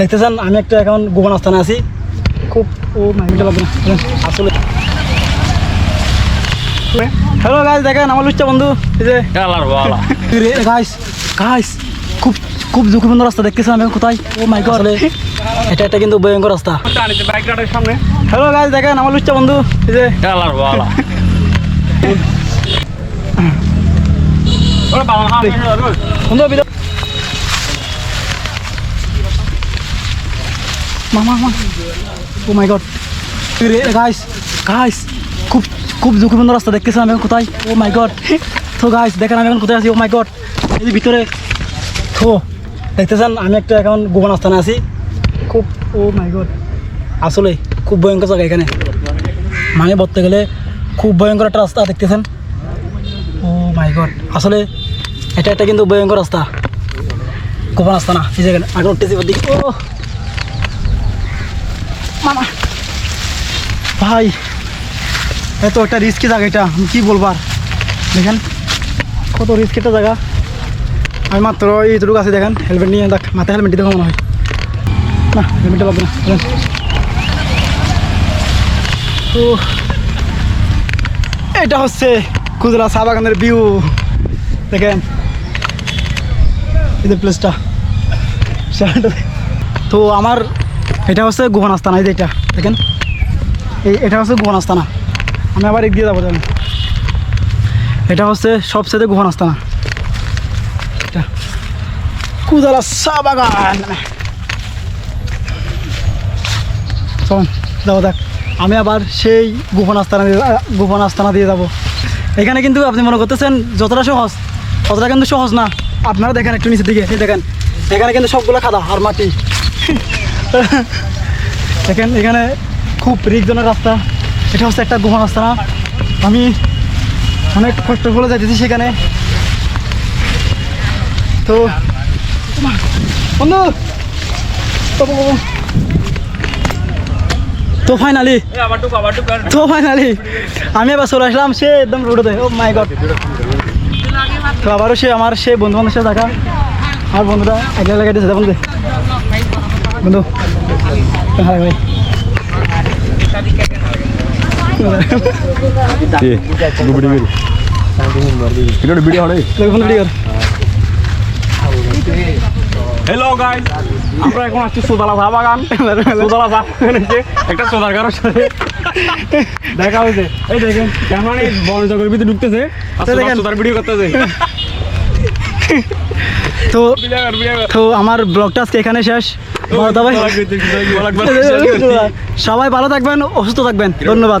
দেখতেছেন আমি একটা এখন গোপন স্থানে আছি। খুব ও মাইন্ডটা লাগবে আসলে। হ্যালো গাইস দেখেন আমার লুচ্চা বন্ধু এই যে। গাইস গাইস খুব খুব ঝুঁকিপূর্ণ রাস্তা দেখতেছেন আমি কোথায়? ও মাই গড এটা একটা কিন্তু ভয়ঙ্কর রাস্তা। বাইক রাডার সামনে হ্যালো গাইস দেখেন আমার লুচ্চা বন্ধু এই যে। বন্ধু বিদ মামা মামা oh my god guys guys খুব খুব ঝুঁকিপূর্ণ রাস্তা দেখতেছেন আমি এখন কোথায়? ও মাই গড তো গাইস দেখেন আমি এখন কোথায় আছি? ও মাই গড এই ভিতরে তো দেখতেছেন আমি একটা এখন গোপন স্থানে আছি। খুব ও মাই গড আসলে খুব ভয়ঙ্কর জায়গা এখানে। মানে বলতে গেলে খুব ভয়ঙ্কর একটা রাস্তা দেখতেছেন ও মাই গড আসলে এটা একটা কিন্তু ভয়ঙ্কর রাস্তা। গোপন রাস্তা না এই জায়গায় আগে উঠতেছি ও মামা। ভাই, এত একটা রিস্কি জায়গা এটা, আমি কী বলব আর? দেখেন, কত রিস্কি একটা জায়গা। আমি মাত্র এইটুকু আছে দেখেন হেলমেট নিয়ে দেখ, মাথায় হেলমেট দিতে মনে হয়। না হেলমেটটা লাগবে না। তো এটা হচ্ছে কুজলা চা বাগানের ভিউ দেখেন, এই প্লেসটা তো আমার এটা হচ্ছে গোপন আস্তানা এই যে এটা, দেখেন। এই এটা হচ্ছে গোপন আস্তানা আমি আবার এগিয়ে যাব জানি এটা হচ্ছে সবচেয়ে গোপন আস্তানা এটা। কুদালা বাগান। চলুন যাব দেখ আমি আবার সেই গোপন আস্তানা দিয়ে গোপন আস্তানা দিয়ে যাব। এখানে কিন্তু আপনি মনে করতেছেন যতটা সহজ, ততটা কিন্তু সহজ না। আপনারা দেখেন একটু নিচের দিকে দেখেন। এখানে কিন্তু সবগুলো খাদা আর মাটি। দেখেন, এখানে খুব রিকজনের রাস্তা। এটা হচ্ছে একটা গোপন আস্তানা আমি অনেক কষ্ট করে যাইতেছি সেখানে। তো, বন্ধু! তো ফাইনালি তো ফাইনালি আমি এবার চলে আসলাম সে একদম রোডে ও মাই গড তো আবারও সে, আমার সে বন্ধু বান্ধবের সাথে দেখা। আমার বন্ধুরা একলা লাগাইতেছে যে বন্ধু। হাই ভাই। হ্যালো গাইস আমরা এখন আসছি সুদালা চা বাগান। সুদালা চা বাগান একটা সোদার কারোর সাথে। দেখা হয়েছে। এই দেখেন বন ভিতরে ঢুকতেছে। আর। সুদার ভিডিও করতেছে। তো তো আমার ব্লগটা আজকে এখানে শেষ। সবাই ভালো থাকবেন অসুস্থ থাকবেন। ধন্যবাদ।